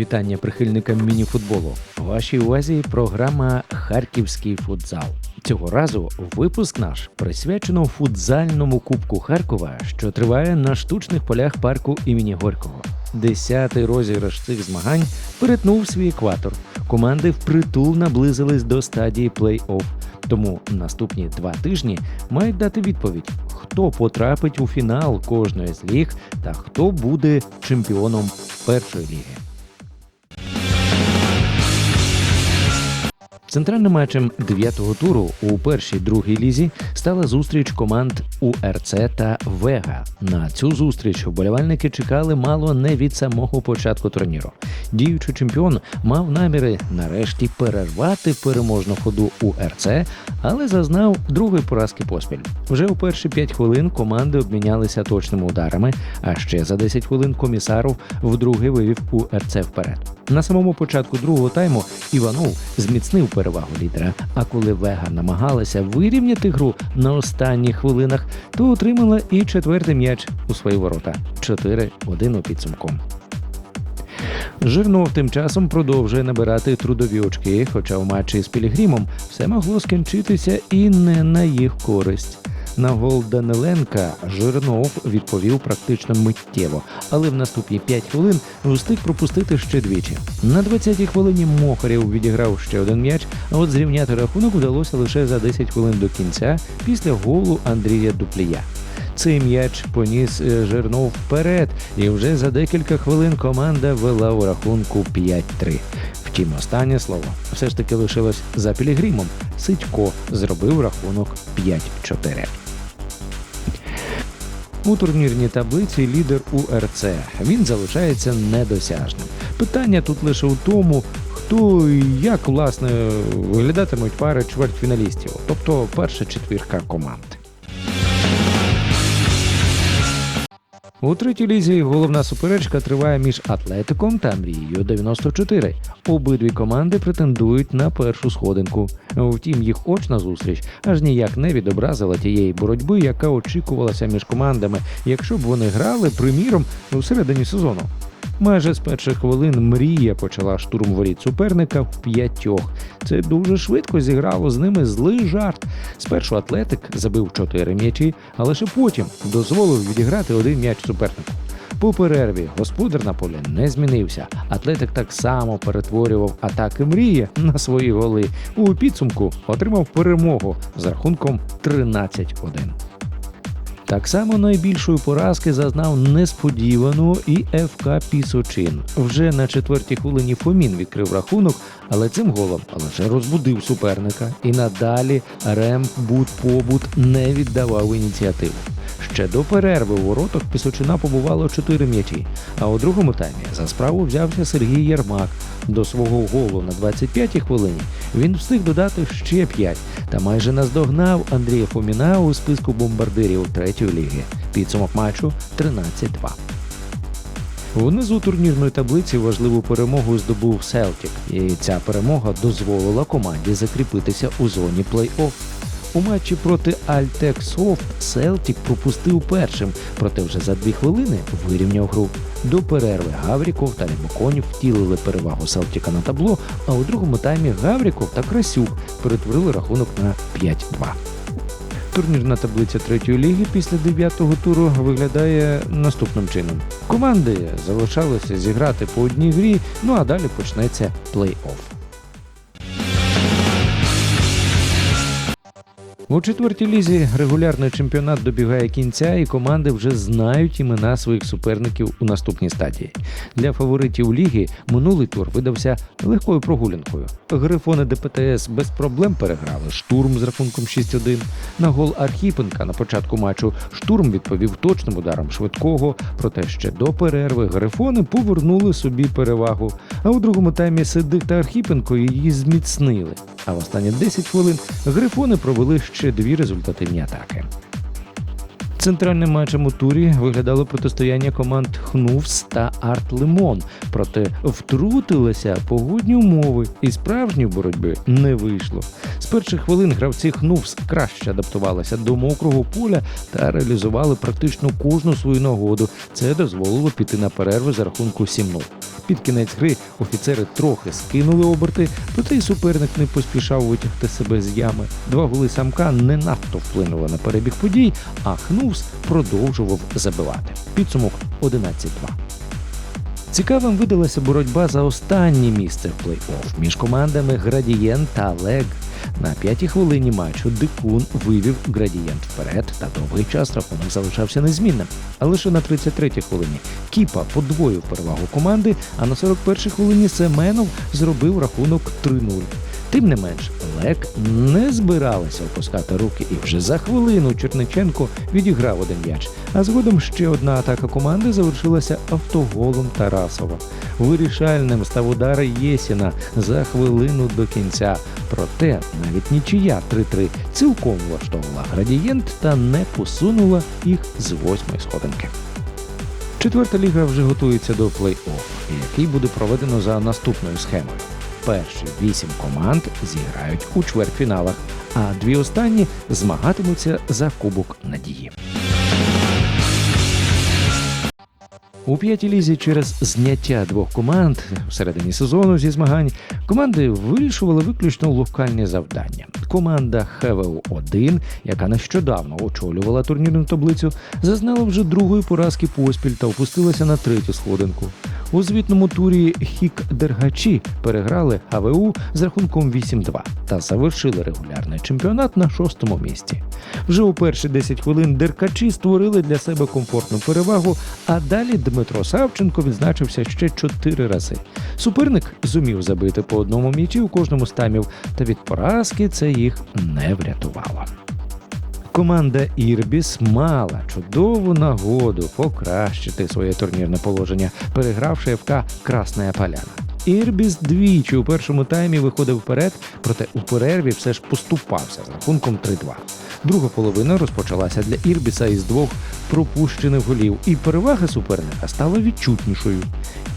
вітання прихильникам мініфутболу. Вашій увазі програма Харківський футзал. Цього разу випуск наш присвячено футзальному кубку Харкова, що триває на штучних полях парку імені Горького. Десятий розіграш цих змагань перетнув свій екватор. Команди впритул наблизились до стадії плей-офф. Тому наступні два тижні мають дати відповідь, хто потрапить у фінал кожної з ліг та хто буде чемпіоном першої ліги. Центральним матчем дев'ятого туру у першій другій лізі стала зустріч команд УРЦ та Вега. На цю зустріч вболівальники чекали мало не від самого початку турніру. Діючий чемпіон мав наміри нарешті перервати переможну ходу УРЦ, але зазнав другої поразки поспіль. Вже у перші п'ять хвилин команди обмінялися точними ударами, а ще за 10 хвилин комісаров вдруге вивів УРЦ вперед. На самому початку другого тайму Іванов зміцнив перевагу лідера. А коли Вега намагалася вирівняти гру на останніх хвилинах, то отримала і четвертий м'яч у свої ворота 4-1 у підсумку. Жирнов тим часом продовжує набирати трудові очки, хоча в матчі з Пілігримом все могло скінчитися і не на їх користь. На гол Даниленка Жирнов відповів практично миттєво, але в наступні 5 хвилин встиг пропустити ще двічі. На 20-й хвилині Мохарєв відіграв ще один м'яч, а от зрівняти рахунок вдалося лише за 10 хвилин до кінця після голу Андрія Дуплія. Цей м'яч поніс е, Жирнов вперед, і вже за декілька хвилин команда вела у рахунку 5-3. Втім, останнє слово все ж таки лишилось за Пілігримом. Сидько зробив рахунок 5-4. У турнірній таблиці лідер УРЦ. Він залишається недосяжним. Питання тут лише у тому, хто і як власне виглядатимуть пари чвертьфіналістів, тобто перша четвірка команд. У третій лізі головна суперечка триває між Атлетиком та Мрією 94. Обидві команди претендують на першу сходинку. Втім, їх очна зустріч аж ніяк не відобразила тієї боротьби, яка очікувалася між командами, якщо б вони грали, приміром, у середині сезону. Майже з перших хвилин мрія почала штурм воріт суперника в п'ятьох. Це дуже швидко зіграло з ними злий жарт. Спершу Атлетик забив чотири м'ячі, а лише потім дозволив відіграти один м'яч супернику. По перерві господар на полі не змінився. Атлетик так само перетворював атаки мрії на свої голи. У підсумку отримав перемогу з рахунком 13-1. Так само найбільшої поразки зазнав несподівано і ФК Пісочин. Вже на четвертій хвилині Фомін відкрив рахунок, але цим голом лише розбудив суперника. І надалі Рем Будпобут не віддавав ініціативу. Ще до перерви у воротах Пісочина побувало чотири м'ячі. А у другому таймі за справу взявся Сергій Єрмак. До свого голу на 25-й хвилині він встиг додати ще 5 та майже наздогнав Андрія Фоміна у списку бомбардирів третьої ліги. Підсумок матчу 13-2. Внизу турнірної таблиці важливу перемогу здобув Селтік, і ця перемога дозволила команді закріпитися у зоні плей-офф. У матчі проти Альтек Софт Селтік пропустив першим, проте вже за дві хвилини вирівняв гру. До перерви Гавріков та Лімоконів втілили перевагу Селтіка на табло, а у другому таймі Гавріков та Красюк перетворили рахунок на 5-2. Турнірна таблиця третьої ліги після дев'ятого туру виглядає наступним чином. Команди залишалися зіграти по одній грі, ну а далі почнеться плей-офф. У четвертій лізі регулярний чемпіонат добігає кінця, і команди вже знають імена своїх суперників у наступній стадії. Для фаворитів ліги минулий тур видався легкою прогулянкою. Грифони ДПТС без проблем переграли штурм з рахунком 6-1. На гол Архіпенка на початку матчу штурм відповів точним ударом швидкого. Проте ще до перерви грифони повернули собі перевагу. А у другому таймі Сидик та Архіпенко її зміцнили. А в останні 10 хвилин грифони провели ще дві результативні атаки. Центральним матчем у турі виглядало протистояння команд Хнувс та Арт Лимон. Проте втрутилися погодні умови, і справжньої боротьби не вийшло. З перших хвилин гравці Хнувс краще адаптувалися до мокрого поля та реалізували практично кожну свою нагоду. Це дозволило піти на перерву за рахунку 7-0. Під кінець гри офіцери трохи скинули оберти, проте й суперник не поспішав витягти себе з ями. Два голи самка не надто вплинули на перебіг подій, а Хнувс продовжував забивати. Підсумок 11-2. Цікавим видалася боротьба за останнє місце в плей-офф між командами Градієнт та Лег. На п'ятій хвилині матчу Дикун вивів градієнт вперед, та довгий час рахунок залишався незмінним. А лише на 33-й хвилині Кіпа подвоїв перевагу команди, а на 41-й хвилині Семенов зробив рахунок 3-0. Тим не менш, Лек не збиралися опускати руки, і вже за хвилину Черниченко відіграв один м'яч. А згодом ще одна атака команди завершилася автоголом Тарасова. Вирішальним став удар Єсіна за хвилину до кінця. Проте навіть нічия 3-3 цілком влаштовувала градієнт та не посунула їх з восьмої сходинки. Четверта ліга вже готується до плей-офф, який буде проведено за наступною схемою. Перші вісім команд зіграють у чвертьфіналах, а дві останні змагатимуться за Кубок Надії. У п'ятій лізі через зняття двох команд всередині сезону зі змагань команди вирішували виключно локальні завдання. Команда ХВУ 1 яка нещодавно очолювала турнірну таблицю, зазнала вже другої поразки поспіль та опустилася на третю сходинку. У звітному турі Хік Дергачі переграли ХВУ з рахунком 8-2 та завершили регулярний чемпіонат на шостому місці. Вже у перші 10 хвилин Деркачі створили для себе комфортну перевагу, а далі Дмитро Савченко відзначився ще чотири рази. Суперник зумів забити по одному м'ячі у кожному з таймів, та від поразки це їх не врятувало. Команда Ірбіс мала чудову нагоду покращити своє турнірне положення, перегравши ФК Красна Поляна. Ірбіс двічі у першому таймі виходив вперед, проте у перерві все ж поступався з рахунком 3-2. Друга половина розпочалася для Ірбіса із двох пропущених голів, і перевага суперника стала відчутнішою.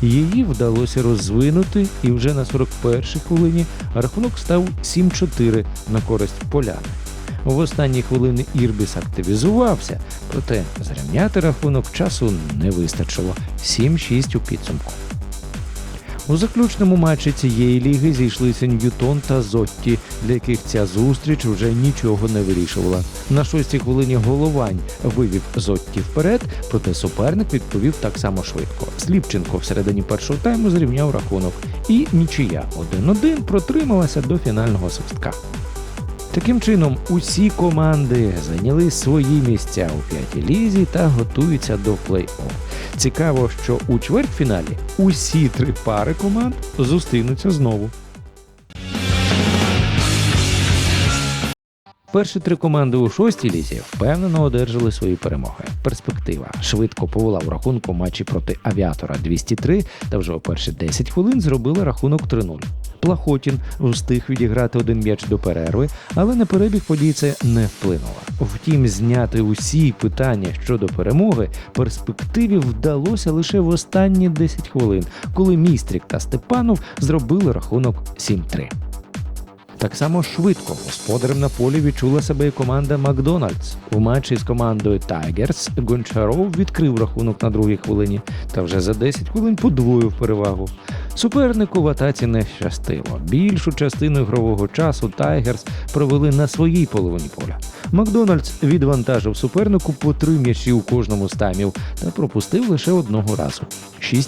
Її вдалося розвинути, і вже на 41-й хвилині рахунок став 7-4 на користь поляни. В останні хвилини Ірбіс активізувався, проте зрівняти рахунок часу не вистачило 7-6 у підсумку. У заключному матчі цієї ліги зійшлися Ньютон та Зотті, для яких ця зустріч вже нічого не вирішувала. На шостій хвилині головань вивів Зотті вперед, проте суперник відповів так само швидко. Сліпченко всередині першого тайму зрівняв рахунок, і нічия 1-1 протрималася до фінального свистка. Таким чином, усі команди зайняли свої місця у п'ятій лізі та готуються до плей-офф. Цікаво, що у чвертьфіналі усі три пари команд зустрінуться знову. Перші три команди у шостій лізі впевнено одержали свої перемоги. Перспектива швидко повела в рахунку матчі проти авіатора 203 та вже у перші 10 хвилин зробила рахунок 3-0. Плахотін встиг відіграти один м'яч до перерви, але на перебіг подій це не вплинуло. Втім, зняти усі питання щодо перемоги перспективі вдалося лише в останні 10 хвилин, коли Містрік та Степанов зробили рахунок 7-3. Так само швидко господарем на полі відчула себе і команда Макдональдс. У матчі з командою Тайгерс Гончаров відкрив рахунок на другій хвилині та вже за 10 хвилин подвоїв перевагу. Супернику в атаці не щастило. Більшу частину ігрового часу Тайгерс провели на своїй половині поля. Макдональдс відвантажив супернику по три м'ячі у кожному з таймів та пропустив лише одного разу 6-1.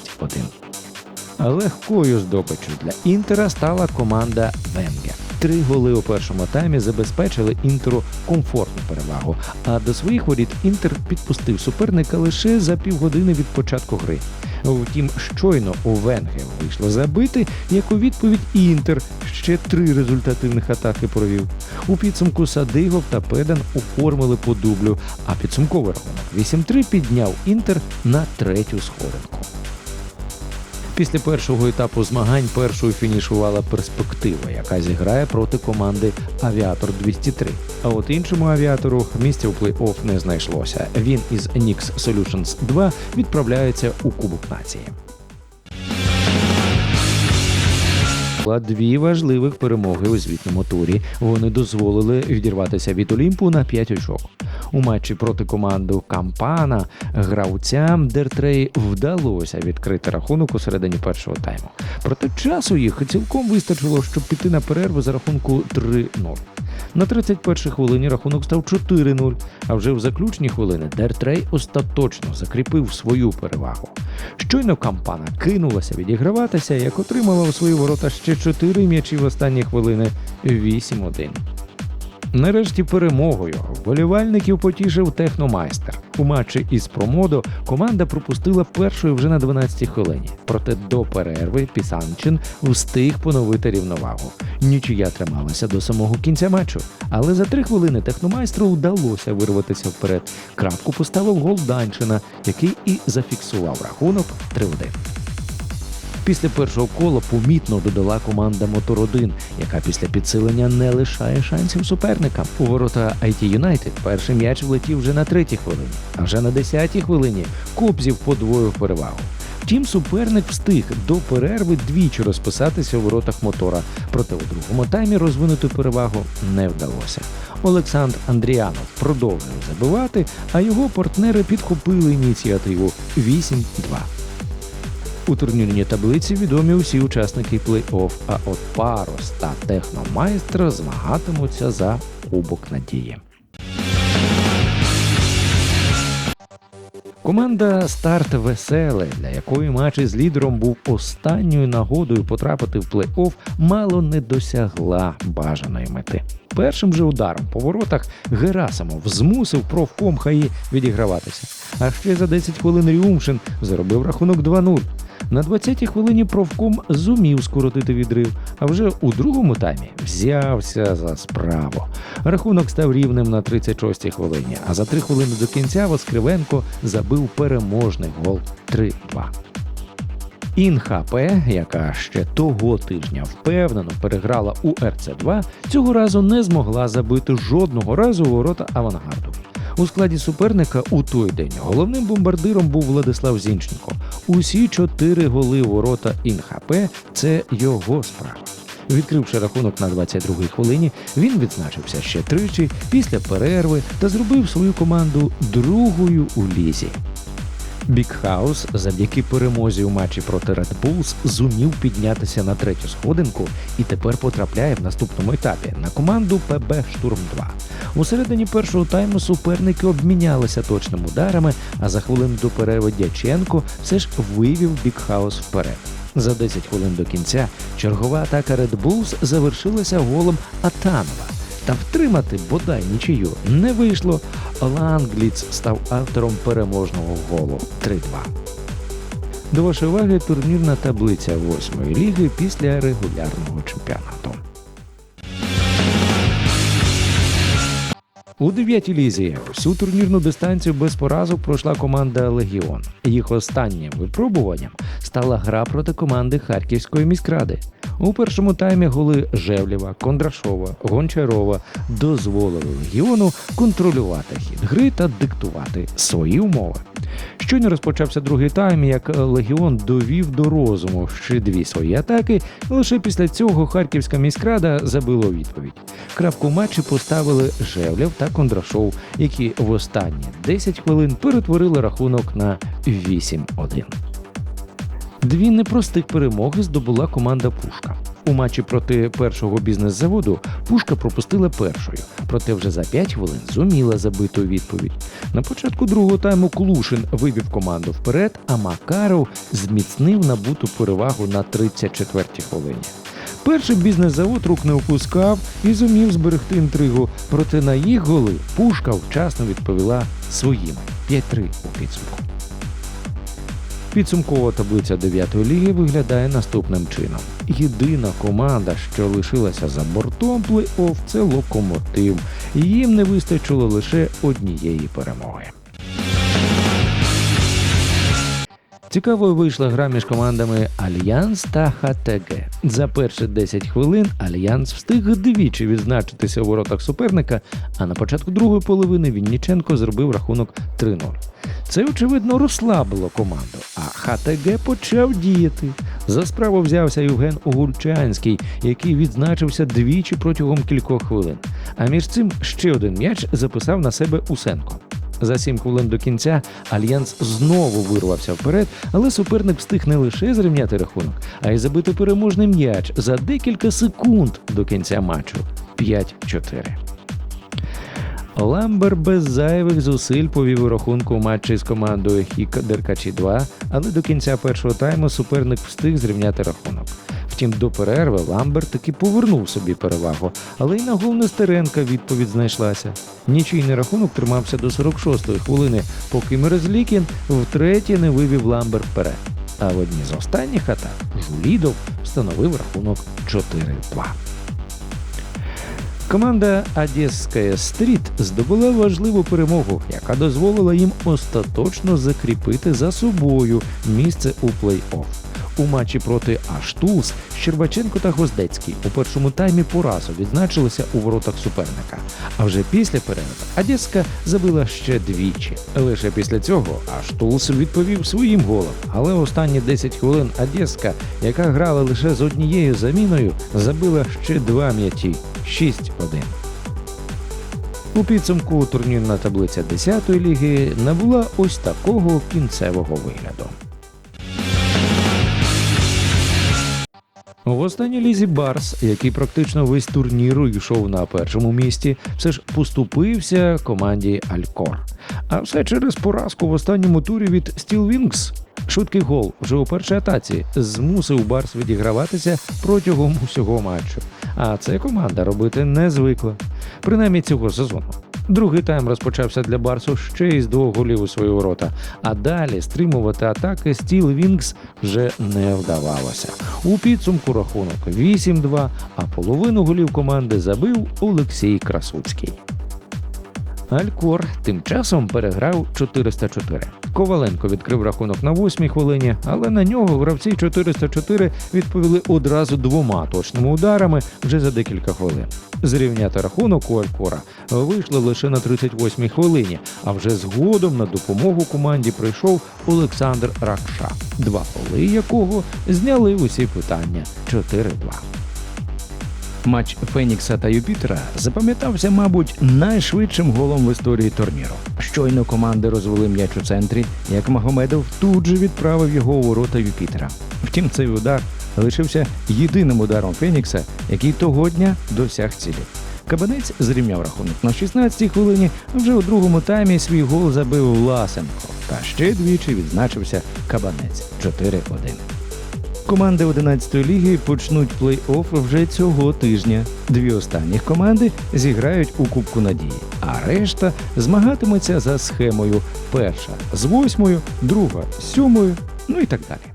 Легкою здобиччю для Інтера стала команда Венгер. Три голи у першому таймі забезпечили Інтеру комфортну перевагу. А до своїх воріт Інтер підпустив суперника лише за півгодини від початку гри. Втім, щойно у Венгер вийшло забити, як у відповідь Інтер ще три результативних атаки провів. У підсумку Садигов та Педан оформили по дублю, а підсумковий рахунок 8-3 підняв Інтер на третю сходинку. Після першого етапу змагань першою фінішувала перспектива, яка зіграє проти команди Авіатор 203. А от іншому авіатору місця у плей-офф не знайшлося. Він із Nix Solutions 2 відправляється у Кубок нації. Була дві важливих перемоги у звітному турі. Вони дозволили відірватися від Олімпу на 5 очок. У матчі проти команди Кампана гравцям Дертрей вдалося відкрити рахунок у середині першого тайму. Проте часу їх цілком вистачило, щоб піти на перерву за рахунку 3-0. На 31-й хвилині рахунок став 4-0, а вже в заключній хвилини Дертрей остаточно закріпив свою перевагу. Щойно кампана кинулася відіграватися, як отримала у свої ворота ще 4 м'ячі в останні хвилини 8-1. Нарешті перемогою вболівальників потішив техномайстер. У матчі із Промодо команда пропустила першою вже на 12-й хвилині. Проте до перерви Пісанчин встиг поновити рівновагу. Нічия трималася до самого кінця матчу, але за три хвилини техномайстру вдалося вирватися вперед. Крапку поставив гол Данчина, який і зафіксував рахунок 3-1. Після першого кола помітно додала команда Мотор 1 яка після підсилення не лишає шансів суперникам. У ворота IT United перший м'яч влетів вже на третій хвилині, а вже на десятій хвилині Кобзів подвоїв перевагу. Втім, суперник встиг до перерви двічі розписатися у воротах мотора, проте у другому таймі розвинути перевагу не вдалося. Олександр Андріанов продовжив забивати, а його партнери підхопили ініціативу 8-2. У турнірній таблиці відомі усі учасники плей-офф, а от Парос та Техномайстер змагатимуться за Кубок Надії. Команда Старт Веселе, для якої матч із лідером був останньою нагодою потрапити в плей-офф, мало не досягла бажаної мети. Першим же ударом по воротах Герасимов змусив профком Хаї відіграватися. А ще за 10 хвилин Ріумшин заробив рахунок 2-0. На 20-й хвилині профком зумів скоротити відрив, а вже у другому таймі взявся за справу. Рахунок став рівним на 36-й хвилині, а за три хвилини до кінця Воскривенко забив переможний гол 3-2. Інхп, яка ще того тижня впевнено переграла у РЦ2, цього разу не змогла забити жодного разу ворота авангарду. У складі суперника у той день головним бомбардиром був Владислав Зінченко. Усі чотири голи ворота Інхп це його справа. Відкривши рахунок на 22-й хвилині, він відзначився ще тричі після перерви та зробив свою команду другою у лізі. Бікхаус завдяки перемозі у матчі проти Red Bulls зумів піднятися на третю сходинку і тепер потрапляє в наступному етапі на команду ПБ Штурм 2. У середині першого тайму суперники обмінялися точними ударами, а за хвилину до перерви Дяченко все ж вивів Бікхаус вперед. За 10 хвилин до кінця чергова атака Red Bulls завершилася голом Атанова. Та втримати бодай нічию не вийшло. Лангліц став автором переможного голу 3-2. До вашої уваги турнірна таблиця восьмої ліги після регулярного чемпіонату. У дев'ятій лізі всю турнірну дистанцію без поразок пройшла команда Легіон. Їх останнім випробуванням стала гра проти команди Харківської міськради. У першому таймі голи Жевлєва, Кондрашова, Гончарова дозволили Легіону контролювати хід гри та диктувати свої умови. Щойно розпочався другий тайм, як Легіон довів до розуму ще дві свої атаки. Лише після цього Харківська міськрада забила відповідь. Крапку матчі поставили Жевлєв та Кондрашов, які в останні 10 хвилин перетворили рахунок на 8-1. Дві непростих перемоги здобула команда Пушка. У матчі проти першого бізнес-заводу Пушка пропустила першою, проте вже за 5 хвилин зуміла забити відповідь. На початку другого тайму Клушин вивів команду вперед, а Макаров зміцнив набуту перевагу на 34-й хвилині. Перший бізнес-завод рук не опускав і зумів зберегти інтригу, проте на їх голи Пушка вчасно відповіла своїми 5-3 у підсумку. Підсумкова таблиця 9 ліги виглядає наступним чином. Єдина команда, що лишилася за бортом плей-офф, це локомотив. Їм не вистачило лише однієї перемоги. Цікавою вийшла гра між командами Альянс та ХТГ. За перші 10 хвилин Альянс встиг двічі відзначитися у воротах суперника, а на початку другої половини Вінніченко зробив рахунок 3-0. Це, очевидно, розслабило команду, а ХТГ почав діяти. За справу взявся Євген Огурчанський, який відзначився двічі протягом кількох хвилин. А між цим ще один м'яч записав на себе Усенко. За сім хвилин до кінця Альянс знову вирвався вперед, але суперник встиг не лише зрівняти рахунок, а й забити переможний м'яч за декілька секунд до кінця матчу 5-4. Ламбер без зайвих зусиль повів у рахунку матчі з командою Хік Деркачі 2, але до кінця першого тайму суперник встиг зрівняти рахунок. Втім, до перерви Ламбер таки повернув собі перевагу, але й на гол Нестеренка відповідь знайшлася. Нічийний рахунок тримався до 46-ї хвилини, поки Мерезлікін втретє не вивів Ламбер вперед. А в одній з останніх атак Жулідов встановив рахунок 4-2. Команда Одеська Стріт здобула важливу перемогу, яка дозволила їм остаточно закріпити за собою місце у плей-офф. У матчі проти Аштулс Щербаченко та Гвоздецький у першому таймі по разу відзначилися у воротах суперника. А вже після перерви Одеська забила ще двічі. Лише після цього Аштулс відповів своїм голом. Але останні 10 хвилин Одеська, яка грала лише з однією заміною, забила ще два м'ячі 6-1. У підсумку турнірна таблиця 10-ї ліги набула ось такого кінцевого вигляду. В останній лізі Барс, який практично весь турнір йшов на першому місці, все ж поступився команді Алькор. А все через поразку в останньому турі від Стілвінгс. Швидкий гол вже у першій атаці змусив Барс відіграватися протягом усього матчу. А це команда робити не звикла, принаймні цього сезону. Другий тайм розпочався для Барсу ще із двох голів у свої ворота, а далі стримувати атаки Стіл Вінкс вже не вдавалося. У підсумку рахунок 8-2, а половину голів команди забив Олексій Красуцький. Алькор тим часом переграв 404. Коваленко відкрив рахунок на восьмій хвилині, але на нього гравці 404 відповіли одразу двома точними ударами вже за декілька хвилин. Зрівняти рахунок у Алькора вийшло лише на 38-й хвилині, а вже згодом на допомогу команді прийшов Олександр Ракша, два голи якого зняли усі питання 4-2. Матч Фенікса та Юпітера запам'ятався, мабуть, найшвидшим голом в історії турніру. Щойно команди розвели м'яч у центрі, як Магомедов тут же відправив його у ворота Юпітера. Втім, цей удар лишився єдиним ударом Фенікса, який того дня досяг цілі. Кабанець зрівняв рахунок на 16-й хвилині, а вже у другому таймі свій гол забив Власенко. Та ще двічі відзначився Кабанець 4-1. Команди 11-ї ліги почнуть плей-офф вже цього тижня. Дві останніх команди зіграють у Кубку Надії, а решта змагатиметься за схемою: перша з восьмою, друга з сьомою, ну і так далі.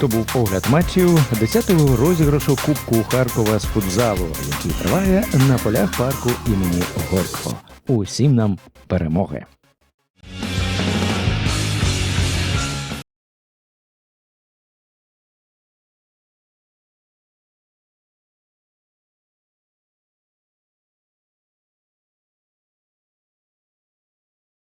То був огляд матчів 10-го розіграшу Кубку Харкова з футзалу, який триває на полях парку імені Горького. Усім нам перемоги!